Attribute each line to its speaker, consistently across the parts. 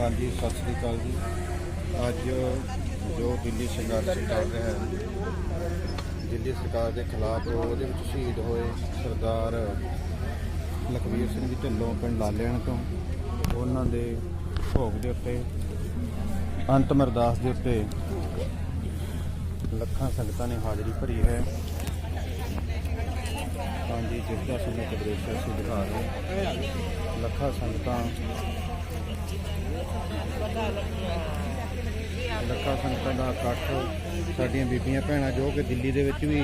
Speaker 1: ਹਾਂਜੀ, ਸਤਿ ਸ੍ਰੀ ਅਕਾਲ ਜੀ। ਅੱਜ ਜੋ ਦਿੱਲੀ ਸੰਘਰਸ਼ ਚੱਲ ਰਿਹਾ ਹੈ, ਦਿੱਲੀ ਸਰਕਾਰ ਦੇ ਖਿਲਾਫ ਉਹਦੇ ਵਿੱਚ ਸ਼ਹੀਦ ਹੋਏ ਸਰਦਾਰ ਲਖਵੀਰ ਸਿੰਘ ਜੀ ਢਿੱਲੋਂ ਪਿੰਡ ਲਾਲੇਣ ਤੋਂ। ਉਹਨਾਂ ਦੇ ਭੋਗ ਦੇ ਉੱਤੇ, ਅੰਤਮ ਅਰਦਾਸ ਦੇ ਉੱਤੇ ਲੱਖਾਂ ਸੰਗਤਾਂ ਨੇ ਹਾਜ਼ਰੀ ਭਰੀ ਹੈ। ਹਾਂਜੀ ਜਿਸ ਦਾ ਸਾਨੂੰ ਇੱਕ ਦ੍ਰਿਸ਼ ਦਿਖਾ ਰਹੇ ਲੱਖਾਂ ਸੰਗਤਾਂ ਲੱਖਾਂ ਸੰਗਤਾਂ ਦਾ ਇਕੱਠ ਸਾਡੀਆਂ ਬੀਬੀਆਂ ਭੈਣਾਂ ਜੋ ਕਿ ਦਿੱਲੀ ਦੇ ਵਿੱਚ ਵੀ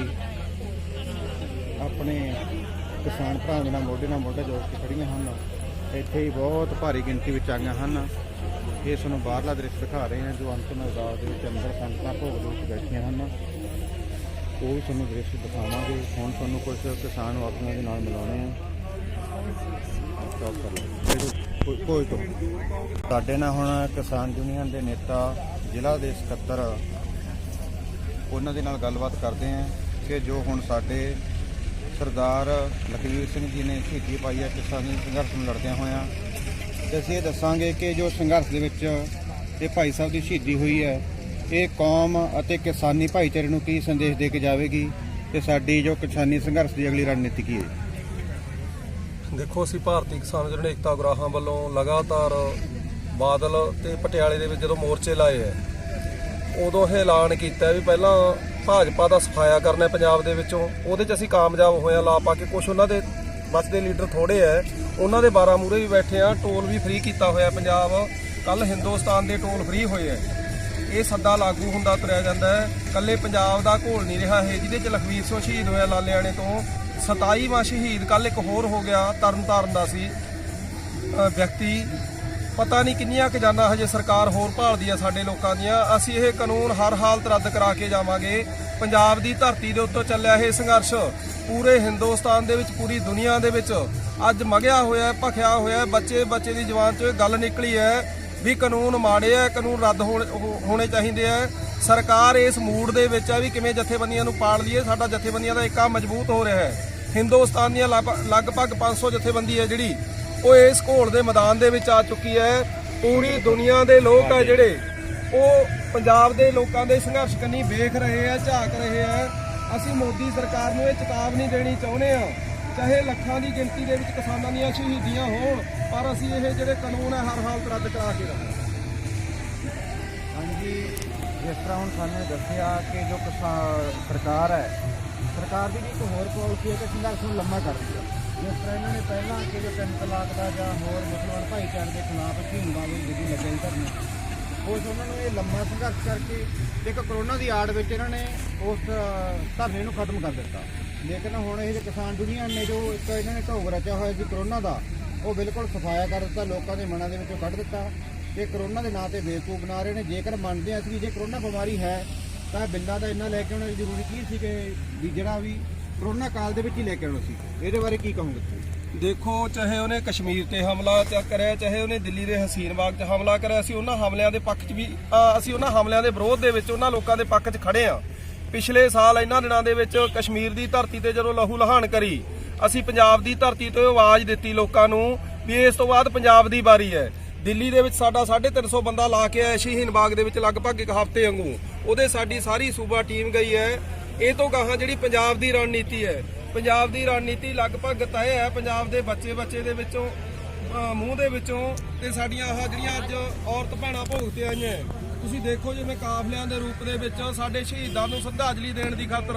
Speaker 1: ਆਪਣੇ ਕਿਸਾਨ ਭਰਾਵਾਂ ਨਾਲ ਮੋਢੇ ਨਾਲ ਮੋਢਾ ਜੋੜ ਕੇ ਖੜੀਆਂ ਹਨ। ਇੱਥੇ ਹੀ ਬਹੁਤ ਭਾਰੀ ਗਿਣਤੀ ਵਿੱਚ ਆਈਆਂ ਹਨ। ਇਹ ਸਾਨੂੰ ਬਾਹਰਲਾ ਦ੍ਰਿਸ਼ ਦਿਖਾ ਰਹੇ ਹਾਂ, ਜੋ ਅੰਤਮ ਅਰਦਾਸ ਦੇ ਵਿੱਚ ਅੰਦਰ ਸੰਗਤਾਂ ਭੋਗ ਦੇ ਵਿੱਚ ਬੈਠੀਆਂ ਹਨ। ਉਹ ਵੀ ਤੁਹਾਨੂੰ ਦ੍ਰਿਸ਼ ਦਿਖਾਵਾਂਗੇ। ਹੁਣ ਤੁਹਾਨੂੰ ਕੁਝ ਕਿਸਾਨ ਆਗੂਆਂ ਦੇ ਨਾਲ ਮਿਲਾਉਣੇ ਆ। ਸਟਾਪ ਕਰ ਲਓ ਕੋਈ ਤੋਂ ਸਾਡੇ ਨਾਲ ਹੁਣ ਕਿਸਾਨ ਯੂਨੀਅਨ ਦੇ ਨੇਤਾ ਜ਼ਿਲ੍ਹਾ ਦੇ ਸਕੱਤਰ ਉਹਨਾਂ ਦੇ ਨਾਲ ਗੱਲਬਾਤ ਕਰਦੇ ਹਾਂ ਕਿ ਜੋ ਹੁਣ ਸਾਡੇ ਸਰਦਾਰ ਲਖਵੀਰ ਸਿੰਘ ਜੀ ਨੇ ਸ਼ਹੀਦੀ ਪਾਈ ਹੈ, ਕਿਸਾਨੀ ਸੰਘਰਸ਼ ਨੂੰ ਲੜਦਿਆਂ ਹੋਇਆਂ। ਤੇ ਅਸੀਂ ਇਹ ਦੱਸਾਂਗੇ ਕਿ ਜੋ ਸੰਘਰਸ਼ ਦੇ ਵਿੱਚ ਇਹ ਭਾਈ ਸਾਹਿਬ ਦੀ ਸ਼ਹੀਦੀ ਹੋਈ ਹੈ, ਇਹ ਕੌਮ ਅਤੇ ਕਿਸਾਨੀ ਭਾਈਚਾਰੇ ਨੂੰ ਕੀ ਸੰਦੇਸ਼ ਦੇ ਕੇ ਜਾਵੇਗੀ ਤੇ ਸਾਡੀ ਜੋ ਕਿਸਾਨੀ ਸੰਘਰਸ਼ ਦੀ ਅਗਲੀ ਰਣਨੀਤੀ ਕੀ ਹੈ?
Speaker 2: ਦੇਖੋ ਅਸੀਂ ਭਾਰਤੀ ਕਿਸਾਨ ਜਿਹੜੇ ਏਕਤਾ ਗਰਾਹਾਂ ਵੱਲੋਂ ਲਗਾਤਾਰ ਬਾਦਲ ਤੇ ਪਟਿਆਲੇ ਦੇ ਵਿੱਚ ਜਦੋਂ ਮੋਰਚੇ ਲਾਏ ਐ ਉਦੋਂ ਇਹ ਐਲਾਨ ਕੀਤਾ ਵੀ ਪਹਿਲਾਂ ਭਾਜਪਾ ਦਾ ਸਫਾਇਆ ਕਰਨਾ ਪੰਜਾਬ ਦੇ ਵਿੱਚੋਂ। ਉਹਦੇ 'ਚ ਅਸੀਂ ਕਾਮਯਾਬ ਹੋਏ ਆ ਲਾ ਪਾ ਕੇ ਕੁਝ ਉਹਨਾਂ ਦੇ ਬਸ ਲੀਡਰ ਥੋੜੇ ਐ ਉਹਨਾਂ ਦੇ 12 ਮੂਰੇ ਵੀ ਬੈਠੇ ਆ ਟੋਲ ਵੀ ਫ੍ਰੀ ਕੀਤਾ ਹੋਇਆ ਪੰਜਾਬ। ਕੱਲ ਹਿੰਦੁਸਤਾਨ ਦੇ ਟੋਲ ਫ੍ਰੀ ਹੋਏ ਐ ਇਹ ਸੱਦਾ ਲਾਗੂ ਹੁੰਦਾ ਤੁਰਿਆ ਜਾਂਦਾ ਹੈ। ਕੱਲੇ ਪੰਜਾਬ ਦਾ ਘੋਲ ਨਹੀਂ ਰਿਹਾ ਇਹ, ਜਿਹਦੇ 'ਚ ਲਖਵੀਰ ਸਿੰਘ ਸ਼ਹੀਦ ਹੋਇਆ ਲਾਲਿਆਣੇ ਤੋਂ। 27ਵਾਂ ਸ਼ਹੀਦ ਕੱਲ ਇੱਕ ਹੋਰ ਹੋ ਗਿਆ, ਤਰਨਤਾਰਨ ਦਾ ਸੀ। ਵਿਅਕਤੀ, ਪਤਾ ਨਹੀਂ ਕਿੰਨੀਆਂ ਖਜ਼ਾਨਾ ਹਜੇ ਸਰਕਾਰ ਹੋਰ ਭਾਲਦੀ ਆ ਸਾਡੇ ਲੋਕਾਂ ਦੀਆਂ। ਅਸੀਂ ਇਹ ਕਾਨੂੰਨ ਹਰ ਹਾਲਤ ਰੱਦ ਕਰਾ ਕੇ ਜਾਵਾਂਗੇ। ਪੰਜਾਬ ਦੀ ਧਰਤੀ ਦੇ ਉੱਤੋਂ ਚੱਲਿਆ ਇਹ ਸੰਘਰਸ਼। ਪੂਰੇ ਹਿੰਦੁਸਤਾਨ ਦੇ ਵਿੱਚ, ਪੂਰੀ ਦੁਨੀਆ ਦੇ ਵਿੱਚ ਅੱਜ ਮਗਿਆ ਹੋਇਆ, ਭਖਿਆ ਹੋਇਆ ਬੱਚੇ ਬੱਚੇ ਦੀ ਜਵਾਨ 'ਚੋਂ ਇਹ ਗੱਲ ਨਿਕਲੀ ਹੈ। ਵੀ ਕਾਨੂੰਨ ਮਾੜੇ ਆ, ਕਾਨੂੰਨ ਰੱਦ ਹੋਣੇ ਚਾਹੀਦੇ ਆ। ਸਰਕਾਰ ਇਸ ਮੂਡ ਦੇ ਵਿੱਚ ਆ ਵੀ ਕਿਵੇਂ ਜਥੇਬੰਦੀਆਂ ਨੂੰ ਪਾਲ ਲਈਏ, ਸਾਡਾ ਜਥੇਬੰਦੀਆਂ ਦਾ ਏਕਾ ਮਜ਼ਬੂਤ ਹੋ ਰਿਹਾ ਹੈ। ਹਿੰਦੁਸਤਾਨ ਦੀਆਂ ਲਗ- ਲਗਭਗ 500 ਜਥੇਬੰਦੀ ਹੈ ਜਿਹੜੀ, ਉਹ ਇਸ ਘੋਲ ਦੇ ਮੈਦਾਨ ਦੇ ਵਿੱਚ ਆ ਚੁੱਕੀ ਹੈ। ਪੂਰੀ ਦੁਨੀਆ ਦੇ ਲੋਕ ਆ ਜਿਹੜੇ, ਉਹ ਪੰਜਾਬ ਦੇ ਲੋਕਾਂ ਦੇ ਸੰਘਰਸ਼ ਕੰਨੀ ਵੇਖ ਰਹੇ ਆ, ਝਾਕ ਰਹੇ ਆ। ਅਸੀਂ ਮੋਦੀ ਸਰਕਾਰ ਨੂੰ ਇਹ ਚੇਤਾਵਨੀ ਦੇਣੀ ਚਾਹੁੰਦੇ ਆ ਚਾਹੇ ਲੱਖਾਂ ਦੀ ਗਿਣਤੀ ਦੇ ਵਿੱਚ ਕਿਸਾਨਾਂ ਦੀਆਂ ਸ਼ਹੀਦੀਆਂ ਹੋਣ, ਪਰ ਅਸੀਂ ਇਹ ਜਿਹੜੇ ਕਾਨੂੰਨ ਹੈ ਹਰ ਹਾਲਤ ਰੱਦ ਕਰਾ ਕੇ ਰਹਾਂਗੇ
Speaker 1: ਹਾਂਜੀ, ਜਿਸ ਤਰ੍ਹਾਂ ਹੁਣ ਸਾਨੂੰ ਦੱਸਿਆ ਕਿ ਜੋ ਕਿਸਾਨ ਸਰਕਾਰ ਹੈ, ਸਰਕਾਰ ਦੀ ਵੀ ਇੱਕ ਹੋਰ ਪਾਲਿਸੀ ਹੈ ਕਿ ਸੰਘਰਸ਼ ਨੂੰ ਲੰਮਾ ਕਰਦੀ ਹੈ ਜਿਸ ਤਰ੍ਹਾਂ ਇਹਨਾਂ ਨੇ ਪਹਿਲਾਂ ਕਿ ਜੋ ਤਿੰਨ ਤਲਾਕ ਦਾ ਜਾਂ ਹੋਰ ਮੁਸਲਮਾਨ ਭਾਈਚਾਰੇ ਦੇ ਖਿਲਾਫ ਝੀਂਗਾ ਦੀ ਜਿਹੜੀ ਲੱਗਿਆ ਸੀ ਧਰਨਾ ਉਸ ਉਹਨਾਂ ਨੂੰ ਇਹ ਲੰਮਾ ਸੰਘਰਸ਼ ਕਰਕੇ ਇੱਕ ਕਰੋਨਾ ਦੀ ਆੜ ਵਿੱਚ ਇਹਨਾਂ ਨੇ ਉਸ ਧਰਨੇ ਨੂੰ ਖਤਮ ਕਰ ਦਿੱਤਾ। ਲੇਕਿਨ ਹੁਣ ਇਹ ਕਿਸਾਨ ਯੂਨੀਅਨ ਨੇ ਜੋ ਇੱਕ ਇਹਨਾਂ ਨੇ ਢੋਗ ਰਚਿਆ ਹੋਇਆ ਸੀ ਕਰੋਨਾ ਦਾ, ਉਹ ਬਿਲਕੁਲ ਸਫਾਇਆ ਕਰ ਦਿੱਤਾ, ਲੋਕਾਂ ਦੇ ਮਨਾਂ ਦੇ ਵਿੱਚੋਂ ਕੱਢ ਦਿੱਤਾ। ਤੇ ਕਰੋਨਾ ਦੇ ਨਾਂ ਤੇ ਬੇਵਕੂਫ ਬਣਾ ਰਹੇ ਨੇ, ਜੇਕਰ ਮੰਨਦੇ ਹਾਂ ਅਸੀਂ ਵੀ ਜੇ ਕਰੋਨਾ ਬਿਮਾਰੀ ਹੈ, ਤਾਂ ਬਿੱਲਾਂ ਦਾ ਇੰਨਾ ਲੈ ਕੇ ਆਉਣਾ ਜ਼ਰੂਰੀ ਕੀ ਸੀ ਕਿ ਵੀ ਜਿਹੜਾ ਵੀ ਕਰੋਨਾ ਕਾਲ ਦੇ ਵਿੱਚ ਹੀ ਲੈ ਕੇ ਆਉਣਾ ਸੀ? ਇਹਦੇ ਬਾਰੇ ਕੀ ਕਹੋਗੇ ਤੁਸੀਂ?
Speaker 2: ਦੇਖੋ, ਚਾਹੇ ਉਹਨੇ ਕਸ਼ਮੀਰ ਤੇ ਹਮਲਾ ਚ ਕਰਿਆ, ਚਾਹੇ ਉਹਨੇ ਦਿੱਲੀ ਦੇ ਹਸੀਨ ਬਾਗ 'ਚ ਹਮਲਾ ਕਰਿਆ, ਅਸੀਂ ਉਹਨਾਂ ਹਮਲਿਆਂ ਦੇ ਪੱਖ 'ਚ ਵੀ ਅਸੀਂ ਉਹਨਾਂ ਹਮਲਿਆਂ ਦੇ ਵਿਰੋਧ ਦੇ ਵਿੱਚ ਉਹਨਾਂ ਲੋਕਾਂ ਦੇ ਪੱਖ 'ਚ ਖੜੇ ਆ ਪਿਛਲੇ ਸਾਲ ਇਹਨਾਂ ਦਿਨਾਂ ਦੇ ਵਿੱਚ ਕਸ਼ਮੀਰ ਦੀ ਧਰਤੀ ਤੇ ਜਦੋਂ ਲਹੂ ਲਹਾਨ ਕਰੀ, ਅਸੀਂ ਪੰਜਾਬ ਦੀ ਧਰਤੀ ਤੋਂ ਆਵਾਜ਼ ਦਿੱਤੀ ਲੋਕਾਂ ਨੂੰ ਵੀ ਇਸ ਤੋਂ ਬਾਅਦ ਪੰਜਾਬ ਦੀ ਵਾਰੀ ਹੈ। ਦਿੱਲੀ ਦੇ ਵਿੱਚ ਸਾਡਾ 350 ਬੰਦਾ ਲਾ ਕੇ ਆਇਆ ਸ਼ਹੀਨ ਬਾਗ ਦੇ ਵਿੱਚ ਲਗਭਗ ਇੱਕ ਹਫ਼ਤੇ ਵਾਂਗੂ। ਉਹਦੇ ਸਾਡੀ ਸਾਰੀ ਸੂਬਾ ਟੀਮ ਗਈ ਹੈ। ਇਹ ਤੋਂ ਗਾਹਾਂ ਜਿਹੜੀ ਪੰਜਾਬ ਦੀ ਰਣਨੀਤੀ ਹੈ, ਪੰਜਾਬ ਦੀ ਰਣਨੀਤੀ ਲਗਭਗ ਤੈਅ ਹੈ। ਪੰਜਾਬ ਦੇ ਬੱਚੇ ਬੱਚੇ ਦੇ ਵਿੱਚੋਂ ਮੂੰਹ ਦੇ ਵਿੱਚੋਂ ਤੇ ਸਾਡੀਆਂ ਆਹ ਜਿਹੜੀਆਂ ਅੱਜ ਔਰਤ ਭੈਣਾਂ ਭੋਗ ਤੇ ਆਈਆਂ ਤੁਸੀਂ ਦੇਖੋ ਜਿਵੇਂ ਕਾਫਲਿਆਂ ਦੇ ਰੂਪ ਦੇ ਵਿੱਚ ਸਾਡੇ ਸ਼ਹੀਦਾਂ ਨੂੰ ਸ਼ਰਧਾਂਜਲੀ ਦੇਣ ਦੀ ਖਾਤਰ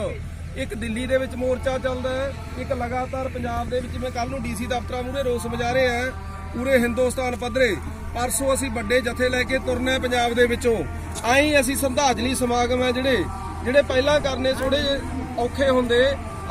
Speaker 2: ਇੱਕ ਦਿੱਲੀ ਦੇ ਵਿੱਚ ਮੋਰਚਾ ਚੱਲਦਾ ਹੈ, ਇੱਕ ਲਗਾਤਾਰ ਪੰਜਾਬ ਦੇ ਵਿੱਚ ਜਿਵੇਂ ਕੱਲ ਨੂੰ ਡੀਸੀ ਦਫ਼ਤਰਾਂ ਮੂਹਰੇ ਰੋਸ ਮੁਜ਼ਾਹਰੇ ਹੈ, ਪੂਰੇ ਹਿੰਦੁਸਤਾਨ ਪੱਧਰੇ। ਪਰਸੋਂ ਅਸੀਂ ਵੱਡੇ ਜਥੇ ਲੈ ਕੇ ਤੁਰਨਾ ਪੰਜਾਬ ਦੇ ਵਿੱਚੋਂ। ਆਈ ਅਸੀਂ ਸ਼ਰਧਾਂਜਲੀ ਸਮਾਗਮ ਹੈ ਜਿਹੜੇ ਜਿਹੜੇ ਪਹਿਲਾਂ ਕਰਨੇ ਥੋੜੇ ਔਖੇ ਹੁੰਦੇ,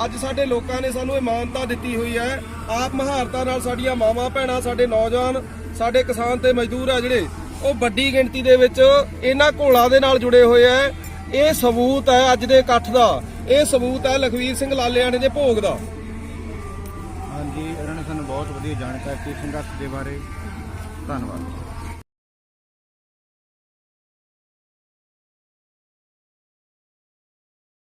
Speaker 2: ਅੱਜ ਸਾਡੇ ਲੋਕਾਂ ਨੇ ਸਾਨੂੰ ਇਮਾਨਤਾ ਦਿੱਤੀ ਹੋਈ ਹੈ। ਆਪ ਮਹਾਰਤਾ ਨਾਲ ਸਾਡੀਆਂ ਮਾਵਾਂ, ਭੈਣਾਂ, ਸਾਡੇ ਨੌਜਵਾਨ, ਸਾਡੇ ਕਿਸਾਨ ਤੇ ਮਜ਼ਦੂਰ ਆ ਜਿਹੜੇ ਉਹ ਵੱਡੀ ਗਿਣਤੀ ਦੇ ਵਿੱਚ ਇਹਨਾਂ ਘੋਲਾਂ ਦੇ ਨਾਲ ਜੁੜੇ ਹੋਏ ਆ ਇਹ ਸਬੂਤ ਹੈ ਅੱਜ ਦੇ ਇਕੱਠ ਦਾ। ਇਹ ਸਬੂਤ ਹੈ ਲਖਵੀਰ ਸਿੰਘ ਲਾਲਿਆਣੇ ਦੇ ਭੋਗ ਦਾ।
Speaker 1: ਹਾਂਜੀ, ਇਹਨਾਂ ਨੇ ਸਾਨੂੰ ਬਹੁਤ ਵਧੀਆ ਜਾਣਕਾਰੀ ਦਿੱਤੀ, ਸੰਘਰਸ਼ ਦੇ ਬਾਰੇ। ਧੰਨਵਾਦ।